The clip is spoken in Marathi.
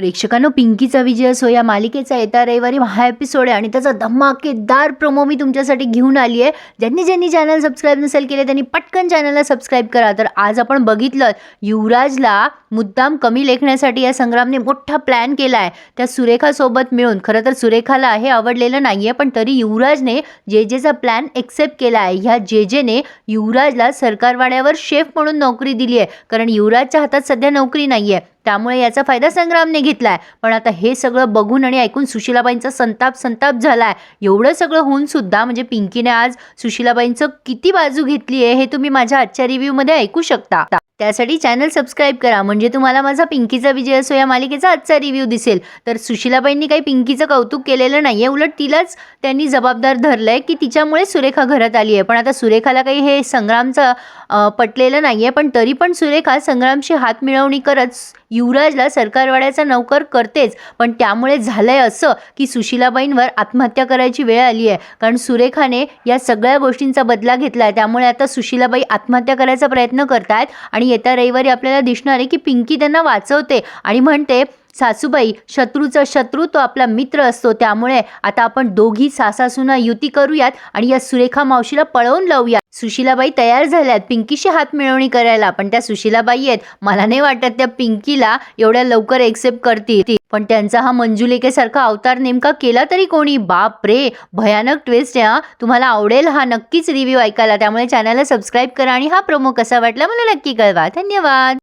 प्रेक्षकांनो पिंकीचा विजय असो या मालिकेचा येत्या रविवारी हा एपिसोड आहे आणि त्याचा धमाकेदार प्रोमो मी तुमच्यासाठी घेऊन आली आहे ज्यांनी ज्यांनी चॅनल सबस्क्राईब नसेल केले त्यांनी पटकन चॅनलला सबस्क्राईब करा. तर आज आपण बघितलं युवराजला मुद्दाम कमी लेखण्यासाठी या संग्रामने मोठा प्लॅन केला आहे त्या सुरेखासोबत मिळून खरं तर सुरेखाला हे आवडलेलं नाही आहे पण तरी युवराजने जे जेचा प्लॅन एक्सेप्ट केला आहे. ह्या जे जेने युवराजला सरकारवाड्यावर शेफ म्हणून नोकरी दिली आहे कारण युवराजच्या हातात सध्या नोकरी नाही आहे त्यामुळे याचा फायदा संग्रामने घेतलाय. पण आता हे सगळं बघून आणि ऐकून सुशिलाबाईंचा संताप संताप झालाय. एवढं सगळं होऊन सुद्धा म्हणजे पिंकीने आज सुशिलाबाईंचं किती बाजू घेतली आहे हे तुम्ही माझ्या आजच्या रिव्ह्यूमध्ये ऐकू शकता. त्यासाठी चॅनल सबस्क्राईब करा. म्हणजे तुम्हाला माझा पिंकीचा विजय असो या मालिकेचा आजचा रिव्ह्यू दिसेल. तर सुशिलाबाईंनी काही पिंकीचं कौतुक केलेलं नाही आहे उलट तिलाच त्यांनी जबाबदार धरलं आहे की तिच्यामुळे सुरेखा घरात आली आहे. पण आता सुरेखाला काही हे संग्रामचं पटलेलं नाही आहे पण तरी पण सुरेखा संग्रामशी हात मिळवणी करत युवराजला सरकारवाड्याचा नौकर करतेच. पण त्यामुळे झालं आहे असं की सुशिलाबाईंवर आत्महत्या करायची वेळ आली आहे. कारण सुरेखाने या सगळ्या गोष्टींचा बदला घेतला आहे त्यामुळे आता सुशिलाबाई आत्महत्या करायचा प्रयत्न करत आहेत आणि येत्या रविवारी आपल्याला दिसणार आहे की पिंकी त्यांना वाचवते आणि म्हणते सासूबाई शत्रूचा शत्रू तो आपला मित्र असतो. त्यामुळे आता आपण दोघी सासासुना युती करूयात आणि या सुरेखा मावशीला पळवून लावूया सुशीलाबाई तयार झाल्यात. पिंकीशी हात मिळवणी करायला. पण त्या सुशीलाबाई आहेत. मला नाही वाटत त्या पिंकीला एवढ्या लवकर एक्सेप्ट करतील. पण त्यांचा हा मंजुलेकेसारखा अवतार नेमका केला तरी कोणी? बाप रे! भयानक ट्विस्ट आहे हा. तुम्हाला आवडेल हा नक्कीच रिव्ह्यू ऐकायला. त्यामुळे चॅनलला सबस्क्राईब करा आणि हा प्रोमो कसा वाटला मला नक्की कळवा. धन्यवाद!